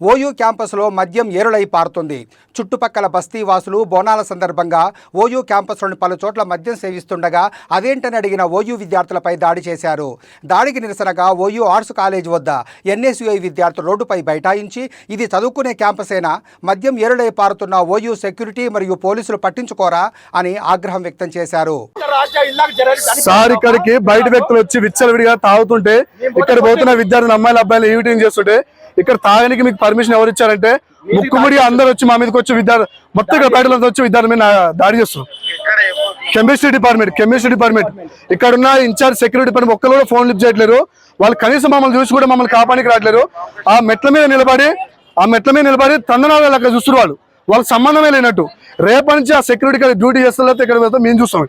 OU క్యాంపస్లో మద్యం ఏరులై పారుతుంది. చుట్టుపక్కల బస్తీ వాసులు బోనాల సందర్భంగా ఓయూ క్యాంపస్లోని పలు చోట్ల మద్యం సేవిస్తుండగా అదేంటని అడిగిన ఓయూ విద్యార్థులపై దాడి చేశారు. దాడికి నిరసనగా ఓయూ ఆర్ట్స్ కాలేజ్ వద్ద ఎన్ఎస్యుఐ విద్యార్థులు రోడ్డుపై బైఠాయించి ఇది చదువుకునే క్యాంపసేనా? మద్యం ఏరులై పారుతున్న ఓయూ సెక్యూరిటీ మరియు పోలీసులు పట్టించుకోరా? అని ఆగ్రహం వ్యక్తం చేశారు. సార్ ఇక్కడికి బయట వ్యక్తులు వచ్చి విచ్చలవిడిగా తాగుతుంటే ఇక్కడ పోతున్న విద్యార్థులు అమ్మాయిలు అబ్బాయిలు ఈవిటింగ్ చేస్తుంటే ఇక్కడ తాగడానికి మీకు పర్మిషన్ ఎవరు ఇచ్చారంటే ముక్కుముడి అందరు వచ్చి మా మీదకి వచ్చి విద్యార్థి మొత్తం ఇక్కడ బయట వచ్చి విద్యార్థుల మీద దాడి చేస్తున్నారు. కెమిస్ట్రీ డిపార్ట్మెంట్ కెమిస్ట్రీ డిపార్ట్మెంట్ ఇక్కడ ఉన్న ఇన్ఛార్జ్ సెక్యూరిటీ డిపార్ట్మెంట్ ఒక్కరు కూడా ఫోన్ లిఫ్ట్ చేయట్లేరు. వాళ్ళు కనీసం మమ్మల్ని చూసి కూడా మమ్మల్ని కాపానికి రావట్లేరు. ఆ మెట్ల మీద నిలబడి ఆ మెట్ల మీద నిలబడి తందనాలు అక్కడ చూస్తున్నారు వాళ్ళు. వాళ్ళకి సంబంధమే లేనట్టు. రేపటి నుంచి ఆ సెక్యూరిటీ ఇక్కడ డ్యూటీ చేస్తున్న ఇక్కడ వెళ్తాం? మేము చూస్తాం.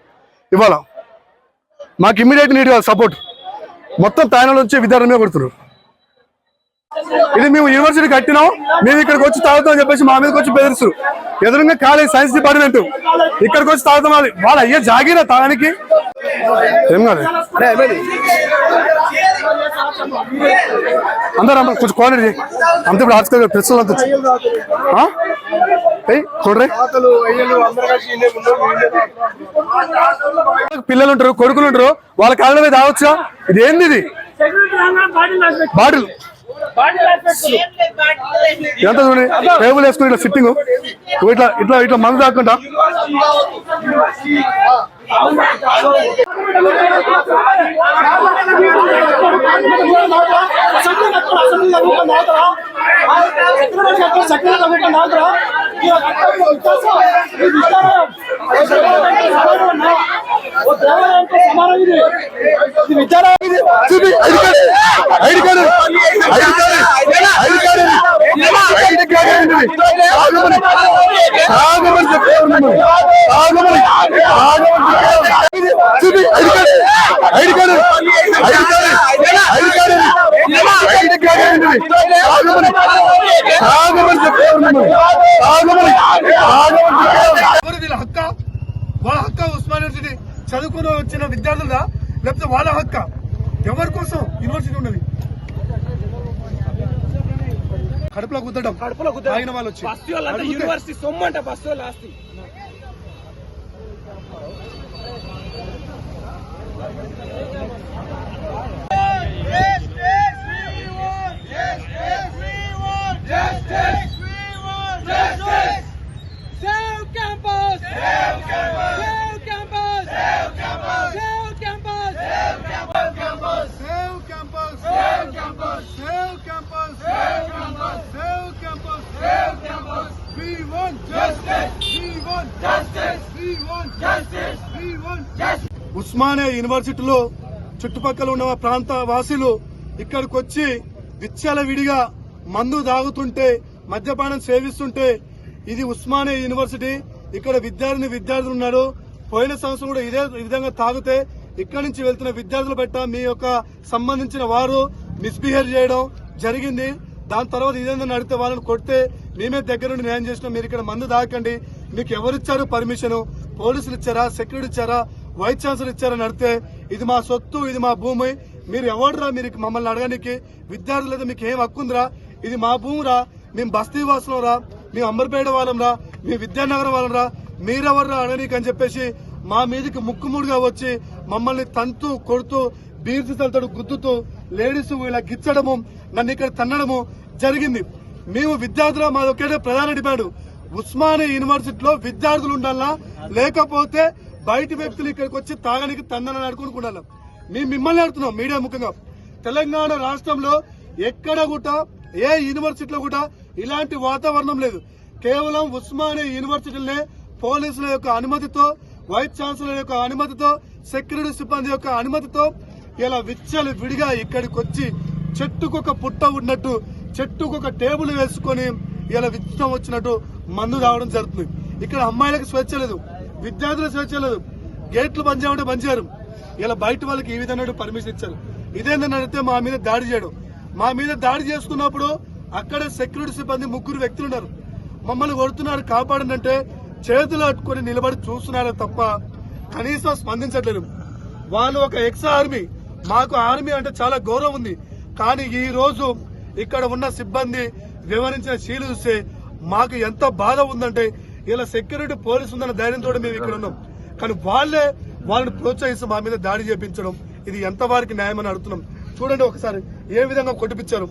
ఇవాళ మాకు ఇమీడియట్ నీడ్ కావాలి సపోర్ట్ మొత్తం తాయినాల నుంచి విద్యార్థుల మీద కొడుతున్నారు. ఇది మేము యూనివర్సిటీ కట్టినాం. మేము ఇక్కడికి వచ్చి తాగుతాం అని చెప్పేసి మా మీదకి వచ్చి బెదిరిస్తారు. ఎదురుగా కాలేజ్ సైన్స్ డిపార్ట్మెంట్ ఇక్కడికి వచ్చి తాగుతాం వాళ్ళు వాళ్ళ అయ్యే జాగిరా తాగడానికి? ఏం కాదు. అందరూ అమ్మ కొంచెం కోఆర్డినేట్ అంత ఇప్పుడు ఆర్ట్స్ ప్రశ్నలు అంత చూడరే. పిల్లలు ఉంటారు కొడుకులు ఉంటారు వాళ్ళ కాళ్ళ మీద తాగొచ్చా ఇది ఏంది ఇది? బాటిల్. ఎంత చూడండి టేబుల్ వేసుకుని ఇట్లా సిట్టింగ్ ఇట్లా ఇట్లా ఇట్లా మందు తాకుండా చూపి ID card. ID card. ID card ID చూపి ID card ID card ID card ID card ID card హక్క వాళ్ళ హక్క ఉస్మాన్ యూనివర్సిటీ చదువుకుని వచ్చిన విద్యార్థులదా లేకపోతే వాళ్ళ హక్క? ఎవరి కోసం యూనివర్సిటీ ఉన్నది? కడుపులో గుద్దడం. కడుపులో గుద్ద తాగిన వాళ్ళు వచ్చి. బస్తీ అడిగితే- యూనివర్సిటీ సొమ్మంట బస్తీ వాళ్ళ ఆస్తి. ఉస్మానియా యూనివర్సిటీలో చుట్టుపక్కల ఉన్న ప్రాంత వాసులు ఇక్కడికి వచ్చి విచ్చల విడిగా మందు తాగుతుంటే మద్యపానం సేవిస్తుంటే ఇది ఉస్మానియా యూనివర్సిటీ. ఇక్కడ విద్యార్థిని విద్యార్థులు ఉన్నారు. పోయిన సంవత్సరం కూడా ఇదే విధంగా తాగితే ఇక్కడి నుంచి వెళ్తున్న విద్యార్థుల పట్ల మీ యొక్క సంబంధించిన వారు మిస్బిహేవ్ చేయడం జరిగింది. దాని తర్వాత ఇదేందని అడిగితే వాళ్ళని కొడితే మేమే దగ్గర నుండి న్యాయం చేసినాం మీరు ఇక్కడ మందు దాకండి మీకు ఎవరిచ్చారు పర్మిషన్? పోలీసులు ఇచ్చారా? సెక్యూరిటీ ఇచ్చారా? వైస్ ఛాన్సలర్ ఇచ్చారని అడిగితే ఇది మా సొత్తు ఇది మా భూమి. మీరు ఎవరురా మీరు మమ్మల్ని అడగడానికి విద్యార్థులు అయితే మీకు ఏం హక్కుందిరా ఇది మా భూమిరా మేము బస్తీ వాసులం రా. మేము అంబర్పేట వాళ్ళం రా. మేము విద్యానగరం వాళ్ళం రా. మీరెవర్రా అడగనీకి అని చెప్పేసి మా మీదకి ముక్కుముడిగా వచ్చి మమ్మల్ని తంతు కొడుతూ బీర్తితలతో గుద్దుతూ లేడీస్ ఇలా గిచ్చడము నన్ను ఇక్కడ తన్నడము జరిగింది. మేము విద్యార్థుల మాది ఒకే ప్రధాన డిమాండ్. ఉస్మానియా యూనివర్సిటీలో విద్యార్థులు ఉండాలా? లేకపోతే బయట వ్యక్తులు ఇక్కడికి వచ్చి తాగడానికి తందనని ఆడుకుంటున్నాం మేము మిమ్మల్ని ఆడుతున్నాం మీడియా ముఖ్యంగా. తెలంగాణ రాష్ట్రంలో ఎక్కడ కూడా ఏ యూనివర్సిటీలో కూడా ఇలాంటి వాతావరణం లేదు. కేవలం ఉస్మానియా యూనివర్సిటీలనే పోలీసుల యొక్క అనుమతితో వైస్ ఛాన్సలర్ యొక్క అనుమతితో సెక్యూరిటీ సిబ్బంది యొక్క అనుమతితో ఇలా విచ్చలు విడిగా ఇక్కడికి వచ్చి చెట్టుకొక పుట్ట ఉన్నట్టు చెట్టుకు ఒక టేబుల్ వేసుకొని ఇలా విత్తనం వచ్చినట్టు మందు రావడం జరుగుతుంది. ఇక్కడ అమ్మాయిలకు స్వేచ్ఛ లేదు విద్యార్థులకు స్వేచ్ఛ లేదు. గేట్లు బంద్ చేయమంటే బంద్ చేయరు. ఇలా బయట వాళ్ళకి ఈ విధంగా పర్మిషన్ ఇచ్చారు. ఇదేందని అడిగితే మా మీద దాడి చేయడం. మా మీద దాడి చేసుకున్నప్పుడు అక్కడ సెక్యూరిటీ సిబ్బంది ముగ్గురు వ్యక్తులు ఉన్నారు. మమ్మల్ని కొడుతున్నారు కాపాడనంటే చేతులు అట్టుకుని నిలబడి చూస్తున్నారు తప్ప కనీసం స్పందించట్లేదు. వాళ్ళు ఒక ఎక్స్ ఆర్మీ మాకు ఆర్మీ అంటే చాలా గౌరవం ఉంది. కానీ ఈ రోజు ఇక్కడ ఉన్న సిబ్బంది వివరించిన శీలు చూస్తే మాకు ఎంత బాధ ఉందంటే ఇలా సెక్యూరిటీ పోలీసు ఉందన్న ధైర్యంతో మేము ఇక్కడ ఉన్నాం. కానీ వాళ్ళే వాళ్ళని ప్రోత్సహిస్తూ మా మీద దాడి చేపించడం ఇది ఎంత వారికి న్యాయమని అడుగుతున్నాం. చూడండి ఒకసారి ఏ విధంగా కొట్టిపించారు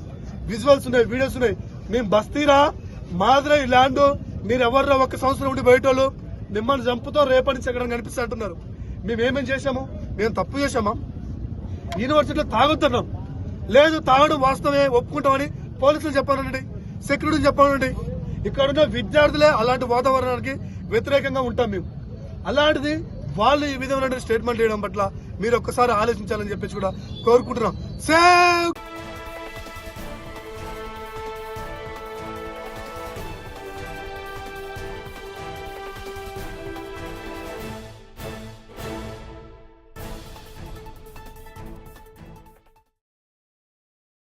విజువల్స్ ఉన్నాయి వీడియోస్ ఉన్నాయి. మేము బస్తీరా మాదిరా ఈ ల్యాండ్ మీరు ఎవర్రా ఒక సంవత్సరం ఉండి బయట వాళ్ళు మిమ్మల్ని చంపుతో రేపటి నుంచి ఎక్కడ కనిపిస్తా అంటున్నారు. మేము ఏమేం చేశాము? మేము తప్పు చేశామా? యూనివర్సిటీలో తాగుతున్నాం. లేదు తాగడం వాస్తవమే ఒప్పుకుంటామని పోలీసులు చెప్పానండి సెక్యూరిటీ చెప్పానండి ఇక్కడున్న విద్యార్థులే అలాంటి వాతావరణానికి వ్యతిరేకంగా ఉంటాం మేము. అలాంటిది వాళ్ళు ఈ విధమైన స్టేట్మెంట్ చేయడం పట్ల మీరు ఒక్కసారి ఆలోచించాలని చెప్పేసి కూడా కోరుకుంటున్నాం. సేవ్